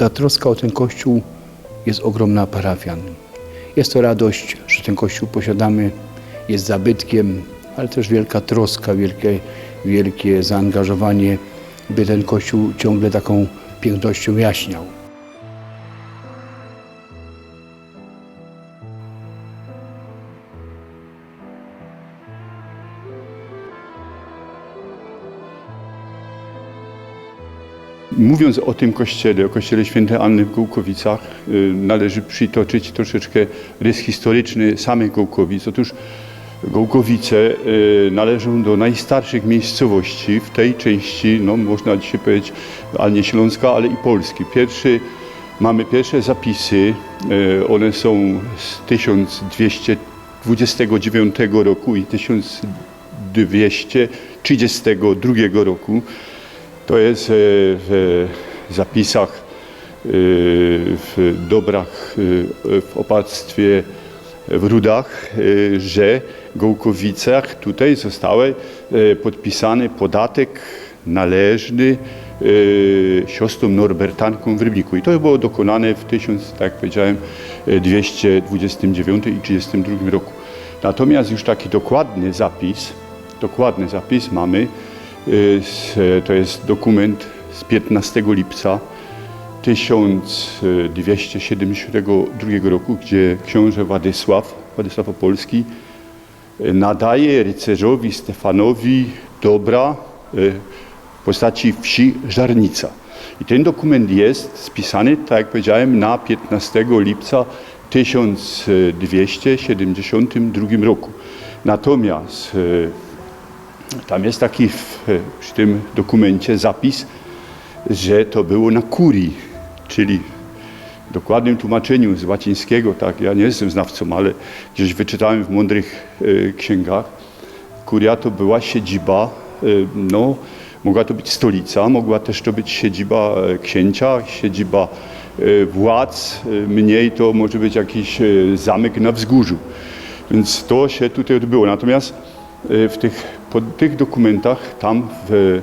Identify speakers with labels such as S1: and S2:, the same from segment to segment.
S1: ta troska o ten kościół jest ogromna parafian. Jest to radość, że ten kościół posiadamy, jest zabytkiem, ale też wielka troska, wielkie, wielkie zaangażowanie, by ten kościół ciągle taką pięknością jaśniał.
S2: Mówiąc o tym kościele, o kościele świętej Anny w Gołkowicach, y, należy przytoczyć troszeczkę rys historyczny samych Gołkowic. Otóż Gołkowice y, należą do najstarszych miejscowości w tej części, no można dzisiaj powiedzieć, ale nie Śląska, ale i Polski. Pierwszy, mamy pierwsze zapisy, y, one są z 1229 roku i 1232 roku. To jest e, w zapisach, e, w dobrach, e, w opactwie w Rudach, że Gołkowicach tutaj zostały e, podpisany podatek należny siostrom Norbertankom w Rybniku. I to było dokonane w 1000, tak jak powiedziałem, e, 229 i 32 roku. Natomiast już taki dokładny zapis, dokładny zapis mamy To jest dokument z 15 lipca 1272 roku, gdzie książę Władysław, Władysław Opolski, y, nadaje rycerzowi Stefanowi dobra y, w postaci wsi Żarnica. I ten dokument jest spisany, tak jak powiedziałem, na 15 lipca 1272 roku. Natomiast y, tam jest taki w, przy tym dokumencie zapis, że to było na kurii, czyli w dokładnym tłumaczeniu z łacińskiego, tak, ja nie jestem znawcą, ale gdzieś wyczytałem w mądrych e, księgach, kuria to była siedziba, e, no, mogła to być stolica, mogła też to być siedziba e, księcia, siedziba władz, mniej to może być jakiś zamek na wzgórzu. Więc to się tutaj odbyło. Natomiast w tych, po tych dokumentach, tam w, e,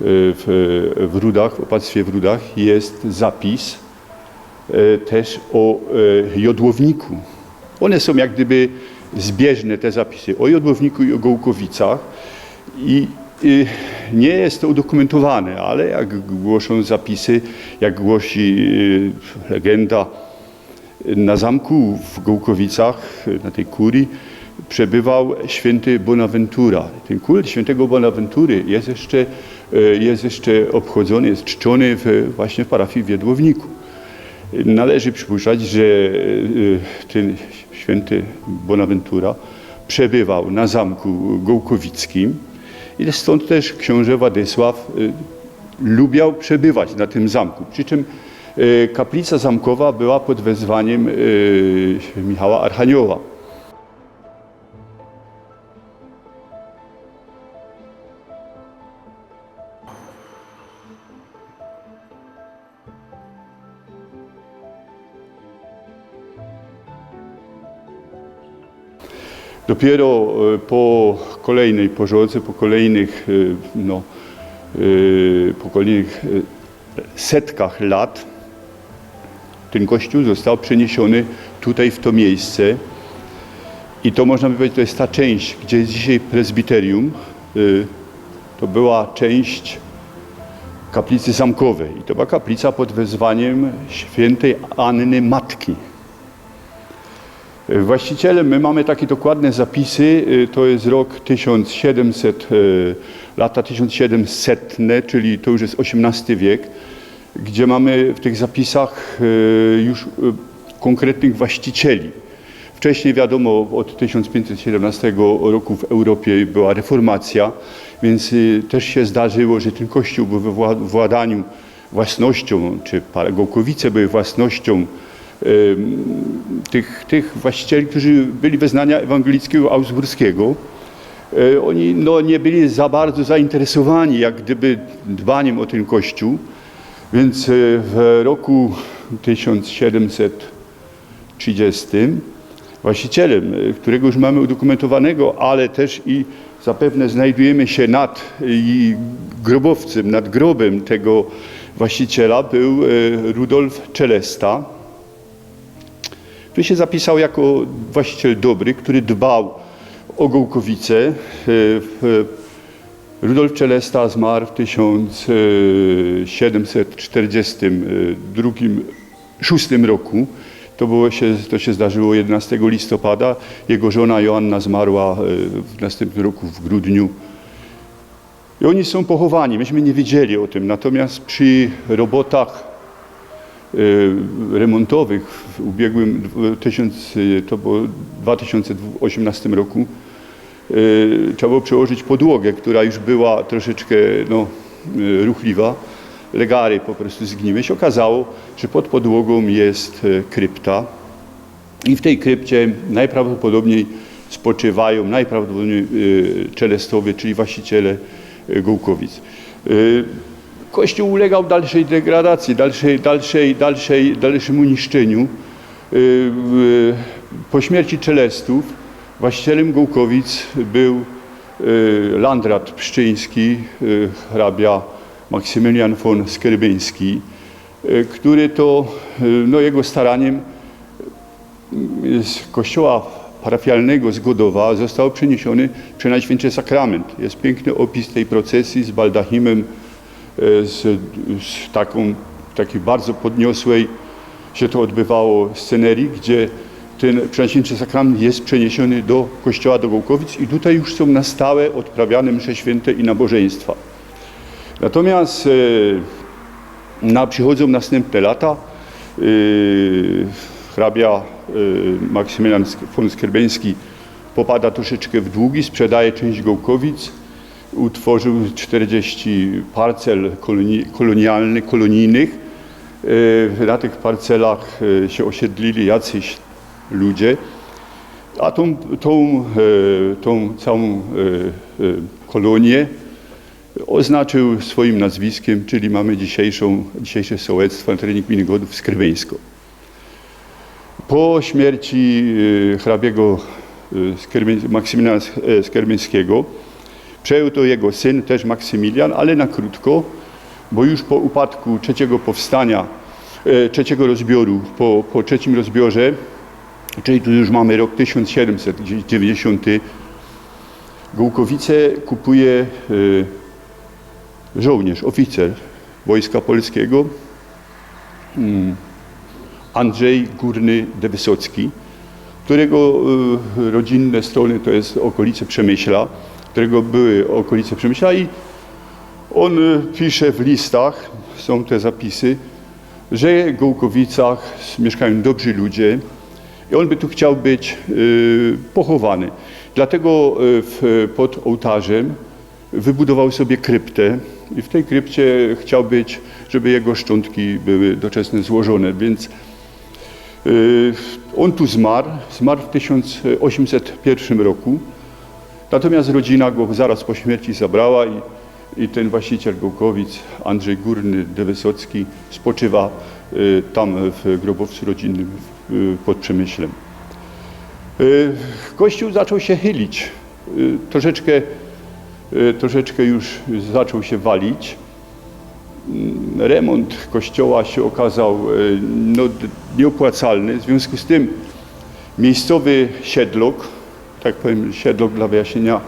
S2: w, w Rudach, w opactwie w Rudach jest zapis e, też o jodłowniku. One są jak gdyby zbieżne te zapisy o jodłowniku i o Gołkowicach i, nie jest to udokumentowane, ale jak głoszą zapisy, jak głosi legenda, na zamku w Gołkowicach, na tej kurii, przebywał święty Bonaventura. Ten kult świętego Bonaventury jest jeszcze, e, jest jeszcze obchodzony, jest czczony w, właśnie w parafii w Wiedłowniku. Należy przypuszczać, że e, ten święty Bonaventura przebywał na zamku gołkowickim i stąd też książę Władysław e, lubiał przebywać na tym zamku. Przy czym e, kaplica zamkowa była pod wezwaniem e, Michała Archanioła. Dopiero e, po kolejnej porządce, po kolejnych, e, no, e, po kolejnych setkach lat ten kościół został przeniesiony tutaj w to miejsce. I to można by powiedzieć, to jest ta część, gdzie jest dzisiaj prezbiterium. To była część kaplicy zamkowej. I to była kaplica pod wezwaniem świętej Anny Matki. Właścicielem, my mamy takie dokładne zapisy, y, to jest rok 1700, y, lata 1700, czyli to już jest XVIII wiek, gdzie mamy w tych zapisach y, już konkretnych właścicieli. Wcześniej wiadomo, od 1517 roku w Europie była reformacja, więc też się zdarzyło, że ten kościół był we wła- władaniu własnością, czy Gołkowice były własnością tych, tych właścicieli, którzy byli wyznania ewangelickiego augsburskiego. E, Oni no, nie byli za bardzo zainteresowani jak gdyby dbaniem o ten kościół, więc e, w roku 1730 właścicielem, e, którego już mamy udokumentowanego, ale też i zapewne znajdujemy się nad grobowcem, nad grobem tego właściciela był Rudolf Czelesta, który się zapisał jako właściciel dobry, który dbał o Gołkowice. E, w- Rudolf Czelesta zmarł w 1742 roku. To, było się, to się zdarzyło 11 listopada. Jego żona Joanna zmarła e, w następnym roku w grudniu. I oni są pochowani. Myśmy nie wiedzieli o tym. Natomiast przy robotach e, remontowych w ubiegłym dw- tysiąc, e, to było 2018 roku e, trzeba było przełożyć podłogę, która już była troszeczkę no, e, ruchliwa. Legary po prostu zgniły. się okazało, że pod podłogą jest krypta i w tej krypcie najprawdopodobniej spoczywają najprawdopodobniej czelestowie, czyli właściciele Gołkowic. Kościół ulegał dalszej degradacji, dalszej, dalszej, dalszej, dalszemu niszczeniu. W- Po śmierci Czelestów właścicielem Gołkowic był e, landrat pszczyński, e, hrabia Maksymilian von Skerbyński, e, który to no, jego staraniem z kościoła parafialnego z Godowa został przeniesiony przy Najświętszy Sakrament. Jest piękny opis tej procesji z baldachimem, z, z taką, takiej bardzo podniosłej się to odbywało scenerii, gdzie ten Przenajświętszy Sakrament jest przeniesiony do kościoła do Gołkowic i tutaj już są na stałe odprawiane msze święte i nabożeństwa. Natomiast e, na, przychodzą następne lata. Yy, hrabia yy, Maksymilian von popada troszeczkę w długi, sprzedaje część Gołkowic, utworzył 40 parcel koloni, kolonialnych, kolonijnych. Yy, na tych parcelach yy, się osiedlili jacyś ludzie, a tą, tą, yy, tą całą kolonię oznaczył swoim nazwiskiem, czyli mamy dzisiejszą, dzisiejsze sołectwo na terenie gminy Godów Skrybeńsko. Po śmierci hrabiego Maksymiliana Sk- e, Skiermieńskiego przejął to jego syn, też Maksymilian, ale na krótko, bo już po upadku trzeciego powstania, e, trzeciego rozbioru, po, po trzecim rozbiorze, czyli tu już mamy rok 1790, Gołkowice kupuje y, żołnierz, oficer Wojska Polskiego, mm, Andrzej Górny de Wysocki, którego y, rodzinne strony to jest okolice Przemyśla, którego były okolice Przemyśla i on y, pisze w listach, są te zapisy, że w Gołkowicach mieszkają dobrzy ludzie i on by tu chciał być y, pochowany. Dlatego y, w, pod ołtarzem wybudował sobie kryptę i w tej krypcie chciał być, żeby jego szczątki były doczesne złożone, więc on tu zmarł, zmarł w 1801 roku, natomiast rodzina go zaraz po śmierci zabrała i, i ten właściciel Gołkowic, Andrzej Górny Wysocki, spoczywa y, tam w grobowcu rodzinnym y, pod Przemyślem. Y, Kościół zaczął się chylić. Y, Troszeczkę, y, troszeczkę już zaczął się walić. Mm, Remont kościoła się okazał y, no, nieopłacalny. W związku z tym miejscowy siedlok, tak powiem siedlok dla wyjaśnienia,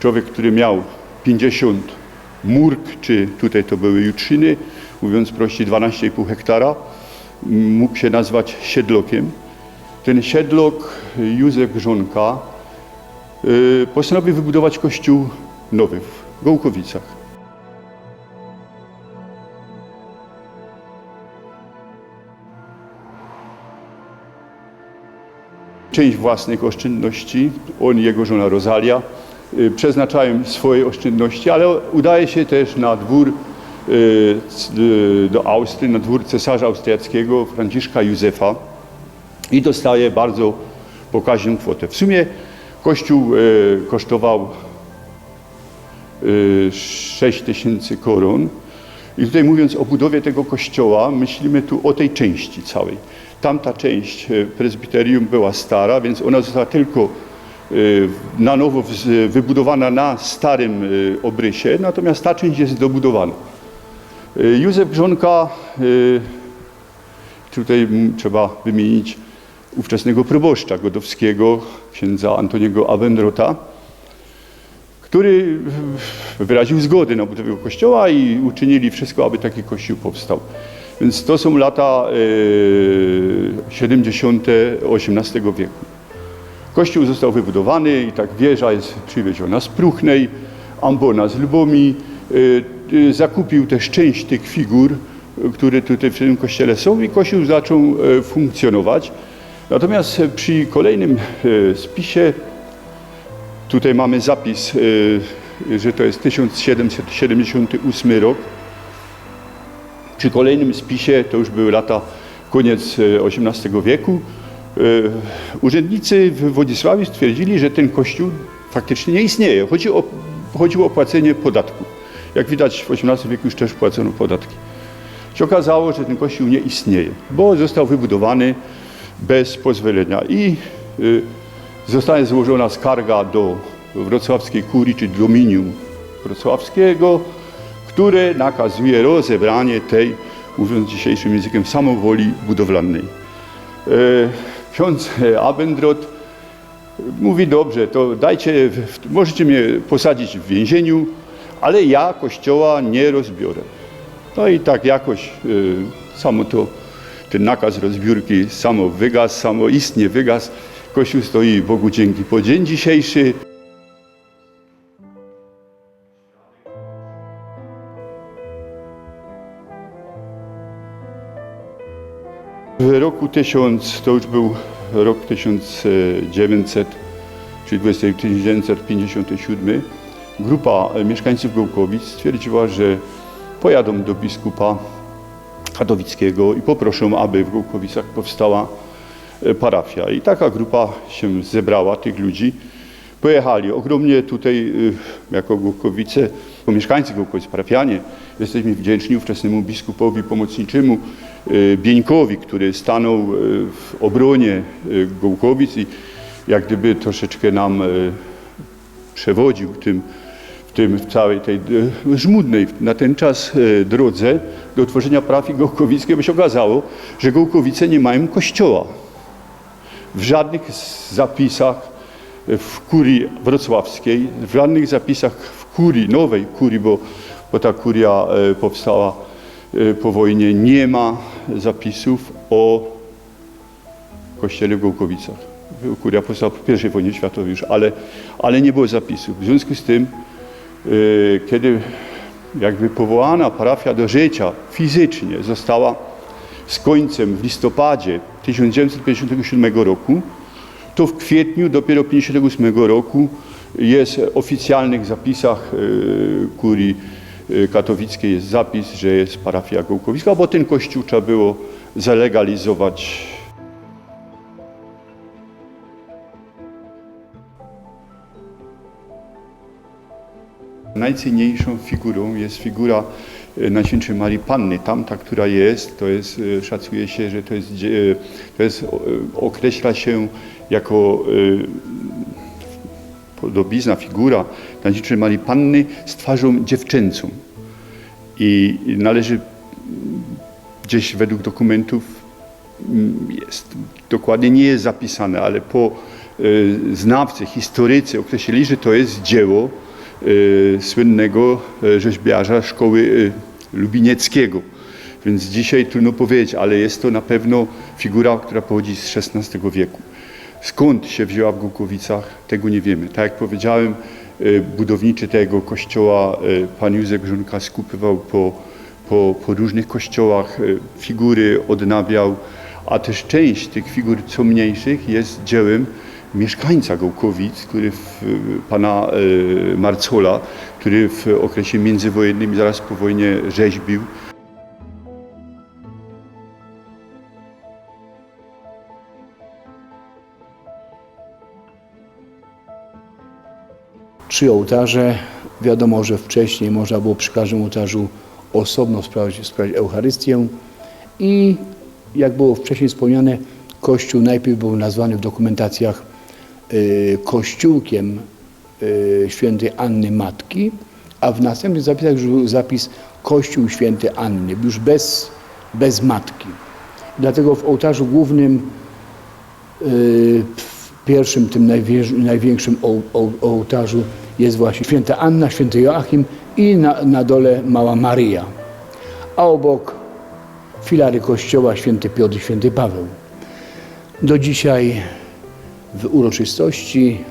S2: człowiek, który miał 50 murk, czy tutaj to były jutrzyny, mówiąc prościej 12,5 hektara, mógł się nazwać siedlokiem. Ten siedlok Józef Grząka y, postanowił wybudować kościół nowy w Gołkowicach. Część własnych oszczędności, on i jego żona Rosalia, y, przeznaczają swoje oszczędności, ale udaje się też na dwór y, y, do Austrii, na dwór cesarza austriackiego Franciszka Józefa i dostaje bardzo pokaźną kwotę. W sumie kościół kosztował e, 6 tysięcy koron. I tutaj mówiąc o budowie tego kościoła, myślimy tu o tej części całej. Tamta część e, prezbiterium była stara, więc ona została tylko e, na nowo wybudowana na starym e, obrysie, natomiast ta część jest dobudowana. Józef Grząka, y, tutaj trzeba wymienić ówczesnego proboszcza godowskiego, księdza Antoniego Awendrota, który wyraził zgodę na budowę kościoła i uczynili wszystko, aby taki kościół powstał. Więc to są lata y, 70. XVIII wieku. Kościół został wybudowany i tak wieża jest przywieziona z Pruchnej, ambona z Lubomi. Y, y, Zakupił też część tych figur, które tutaj w tym kościele są i kościół zaczął y, funkcjonować. Natomiast przy kolejnym y, spisie Tutaj mamy zapis, że to jest 1778 rok. Przy kolejnym spisie, to już były lata, koniec XVIII wieku, y, urzędnicy w Wodzisławiu stwierdzili, że ten kościół faktycznie nie istnieje. Chodzi o, chodziło o płacenie podatków. Jak widać w XVIII wieku już też płacono podatki. Się okazało, że ten kościół nie istnieje, bo został wybudowany bez pozwolenia i y, zostanie złożona skarga do wrocławskiej kurii, czy dominium wrocławskiego, które nakazuje rozebranie tej, mówiąc dzisiejszym językiem, samowoli budowlanej. E, Ksiądz Abendrot mówi, dobrze, to dajcie, możecie mnie posadzić w więzieniu, ale ja kościoła nie rozbiorę. No i tak jakoś y, samo to, ten nakaz rozbiórki samo wygasł, samo istnie wygasł. Kościół stoi Bogu dzięki po dzień dzisiejszy. W roku 1000, to już był rok 1900, czyli 20 1957, grupa e, mieszkańców Gołkowic stwierdziła, że pojadą do biskupa katowickiego i poproszą, aby w Gołkowicach powstała e, parafia. I taka grupa się zebrała, tych ludzi. Pojechali ogromnie tutaj, y, jako Gołkowice, jako mieszkańcy Gołkowic, parafianie, jesteśmy wdzięczni ówczesnemu biskupowi pomocniczemu y, Bieńkowi, który stanął y, w obronie y, Gołkowic i jak gdyby troszeczkę nam przewodził tym, w, tym, w całej tej e, żmudnej na ten czas e, drodze do utworzenia parafii gołkowickiej, bo się okazało, że Gołkowice nie mają kościoła. W żadnych zapisach w kurii wrocławskiej, w żadnych zapisach w kurii, nowej kurii, bo, bo ta kuria e, powstała e, po wojnie, nie ma zapisów o kościele w Gołkowicach. Kuria powstała po I wojnie światowej już, ale, ale nie było zapisów. W związku z tym, y, kiedy jakby powołana parafia do życia fizycznie została z końcem w listopadzie 1957 roku, to w kwietniu dopiero 1958 roku jest w oficjalnych zapisach y, kurii y, katowickiej jest zapis, że jest parafia Gołkowicka, bo ten kościół trzeba było zalegalizować Najcenniejszą figurą jest figura e, Najświętszej Marii Panny. Tamta, która jest, to jest, e, szacuje się, że to jest, e, to jest, e, określa się jako e, podobizna, figura Najświętszej Marii Panny z twarzą dziewczęcą. I należy gdzieś według dokumentów mm, jest, dokładnie nie jest zapisane, ale po e, znawcy, historycy określili, że to jest dzieło e, słynnego e, rzeźbiarza szkoły e, lubinieckiego. Więc dzisiaj trudno powiedzieć, ale jest to na pewno figura, która pochodzi z XVI wieku. Skąd się wzięła w Głukowicach, tego nie wiemy. Tak jak powiedziałem, e, budowniczy tego kościoła e, pan Józef Grząka skupywał po, po, po różnych kościołach, e, figury odnawiał, a też część tych figur, co mniejszych, jest dziełem mieszkańca Gołkowic, który w, pana Marcola, który w okresie międzywojennym zaraz po wojnie rzeźbił.
S1: Trzy ołtarze. Wiadomo, że wcześniej można było przy każdym ołtarzu osobno sprawiać, sprawiać Eucharystię. I jak było wcześniej wspomniane, Kościół najpierw był nazwany w dokumentacjach y, Kościółkiem y, świętej Anny Matki, a w następnych zapisach już był zapis Kościół Święty Anny, już bez, bez matki. Dlatego w ołtarzu głównym Yy, w pierwszym, tym najwię- największym oł- oł- ołtarzu jest właśnie święta Anna, święty Joachim i na, na dole mała Maryja. A obok filary kościoła święty Piotr i święty Paweł. Do dzisiaj w uroczystości,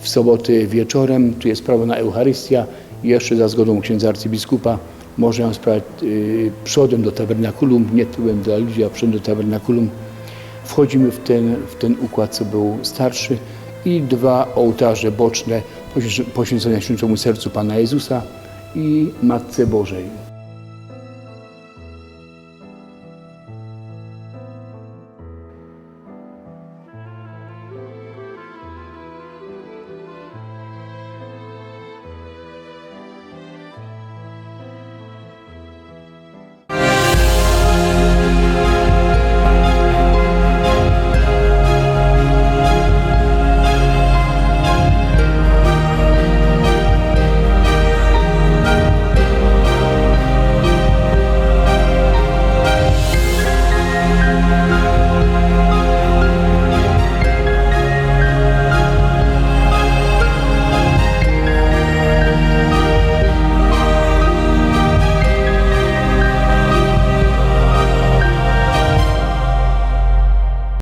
S1: w soboty wieczorem, tu jest prawo na Eucharystia, jeszcze za zgodą księdza arcybiskupa można ją sprawiać yy, przodem do tabernakulum, nie tyłem dla ludzi, a przodem do tabernakulum wchodzimy w ten, w ten układ, co był starszy i dwa ołtarze boczne poświęcone Świętemu Sercu Pana Jezusa i Matce Bożej.